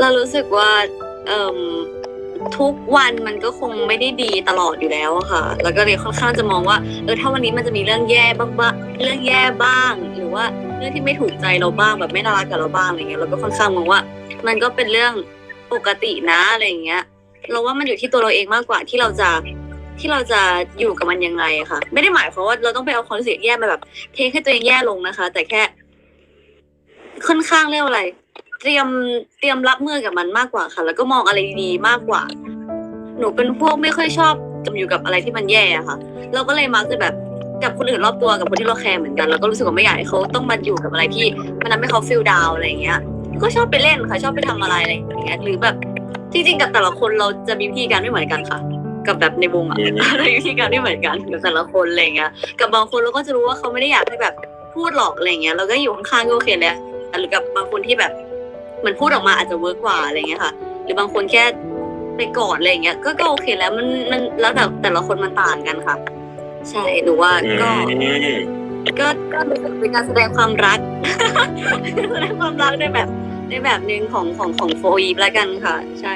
เรารู้สึกว่าเอ่มทุกวันมันก็คงไม่ได้ดีตลอดอยู่แล้วอะค่ะ แล้วก็เลยค่อนข้างจะมองว่า เออถ้าวันนี้มันจะมีเรื่องแย่บ้างบ้างเรื่องแย่บ้าง หรือว่าเรื่องที่ไม่ถูกใจเราบ้างแบบไม่น่ารักกับเราบ้างอะไรเงี้ยเราก็ค่อนข้างมองว่า มันก็เป็นเรื่องปกตินะอะไรเงี้ย เราว่ามันอยู่ที่ตัวเราเองมากกว่าที่เราจะที่เราจะอยู่กับมันยังไงอะค่ะ ไม่ได้หมายความว่าเราต้องไปเอาความรู้สึกแย่มาแบบ เทให้ตัวเองแย่ลงนะคะ แต่แค่ค่อนข้างเรียกว่าอะไร เตรียมเตรียมรับมือกับมันมากกว่าค่ะ แล้วก็มองอะไรดีๆมากกว่า หนูเป็นพวกไม่ค่อยชอบจมอยู่กับอะไรที่มันแย่อะค่ะ เราก็เลยมักจะแบบกับคนอื่นรอบตัวกับคนที่เราแคร์เหมือนกันเราก็รู้สึกว่าไม่อยากให้เขาต้องมาอยู่กับอะไรที่มันทำให้เขาฟีลดาวอะไรอย่างเงี้ย ก็ชอบไปเล่นค่ะ ชอบไปทำอะไรอะไรอย่างเงี้ยหรือแบบจริงๆกับแต่ละคนเราจะมีวิธีการไม่เหมือนกันค่ะ กับแบบในวงอะอืมเรามีวิธีการไม่เหมือนกันกับแต่ละคนอะไรอย่างเงี้ย กับบางคนเราก็จะรู้ว่าเขาไม่ได้อยากให้แบบพูดหรอกอะไรเงี้ยเราก็อยู่ข้างๆก็โอเคแล้วหรือกับบางคนที่แบบเห มือนพูดออกมาอาจจะเวิร์กกว่าอะไรเงี้ยค่ะ หรือบางคนแค่ไปกอดอะไรเงี้ยก็ก็โอเคแล้วมันมันแล้วแต่แต่ละคนมันต่างกันค่ะ ใช่หนูว่าก็อืมก็ก็รู้สึกเป็นการแสดงความรัก แสดงความรักในแบบในแบบหนึ่งของของของโฟอีฟแล้วกันค่ะ ใช่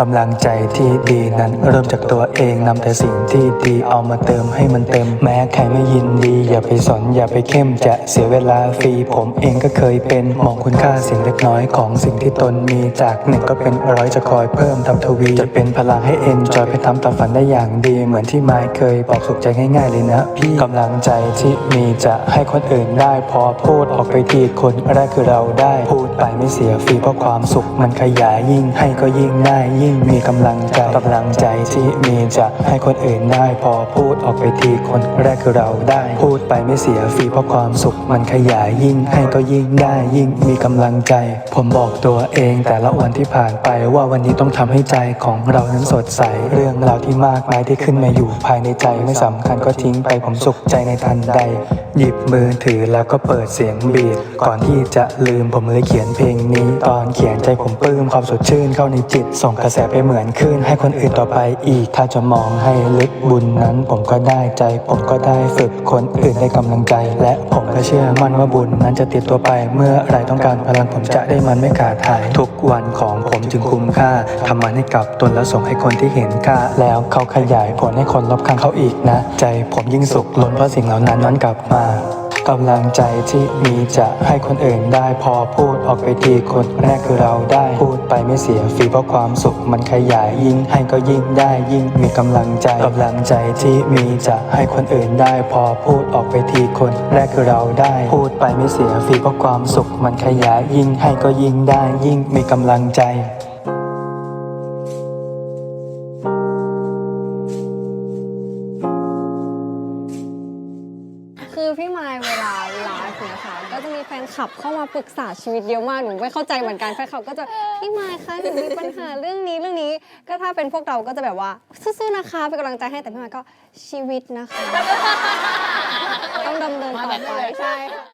กำลังใจที่ดีนั้นเริ่มจากตัวเองนำแต่สิ่งที่ดีเอามาเติมให้มันเต็ม แม้ใครไม่ยินดี อย่าไปสนอย่าไปเข้มจะเสียเวลาฟรีผมเองก็เคยเป็นมองคุณค่าสิ่งเล็กน้อยของสิ่งที่ตนมีจากหนึ่งก็เป็นร้อยจะคอยเพิ่มทำทวีจะเป็นพลังให้เอ็นจอยไปทำตามฝันได้อย่างดีเหมือนที่ไมค์เคยบอกสุขใจง่าย ๆ เลยนะพี่กำลังใจที่มีจะให้คนอื่นได้พอพูดออกไปทีคนแรกคือเราได้พูดไปไม่เสียฟรีเพราะความสุขมันขยายยิ่งให้ก็ยิ่งได้ยิ่งมีกำลังใจกำลังใจที่มีจะให้คนอื่นได้พอพูดออกไปทีคนแรกคือเราได้ พูดไปไม่เสียฟรีเพราะความสุขมันขยายยิ่งให้ก็ยิ่งได้ยิ่งมีกำลังใจ ผมบอกตัวเองแต่ละวันที่ผ่านไปว่าวันนี้ต้องทำให้ใจของเรานั้นสดใส เรื่องราวที่มากมายที่ขึ้นมาอยู่ภายในใจไม่สำคัญก็ทิ้งไปผมสุขใจในทันใด หยิบมือถือแล้วก็เปิดเสียงบีดก่อนที่จะลืมผมเลยเขียนเพลงนี้ ตอนเขียนใจผมปลื้มความสดชื่นเข้าในจิตส่งกระแสไปเหมือนคลื่นให้คนอื่นต่อไปอีก ถ้าจะมองให้ลึกบุญนั้น ผมก็ได้ใจ ผมก็ได้ฝึกคนอื่นได้กำลังใจ และผมก็เชื่อมั่นว่าบุญนั้นจะติดตัวไป เมื่อไรต้องการพลังผมจะได้มันไม่ขาดหาย ทุกวันของผมจึงคุ้มค่าทำมันให้กับตนแล้วส่งให้คนที่เห็นค่า แล้วเขาขยายผลให้คนรอบข้างเขาอีกนะ ใจผมยิ่งสุขล้นเพราะสิ่งเหล่านั้นนั้นกลับมา กำลังใจที่มีจะให้คนอื่นได้พอพูดออกไปทีคนแรกคือเราได้พูดไปไม่เสียฟรีเพราะความสุขมันขยายยิ่งให้ก็ยิ่งได้ยิ่งมีกำลังใจกำลังใจที่มีจะให้คนอื่นได้พอพูดออกไปทีคนแรกคือเราได้พูดไปไม่เสียฟรีเพราะความสุขมันขยายยิ่งให้ก็ยิ่งได้ยิ่งมีกำลังใจ ฟนคลับเข้ามาปรึกษาชีวิตเยอะมากหนูไม่เข้าใจเหมือนกันแฟนคลับก็จะพี่มายคะหนูมีปัญหาเรื่องนี้เรื่องนี้ ก็ถ้าเป็นพวกเราก็จะแบบว่าสู้ๆนะคะเป็นกำลังใจให้แต่พี่มายก็ชีวิตนะคะ ต้องดำเนินต่อไปใช่ค่ะ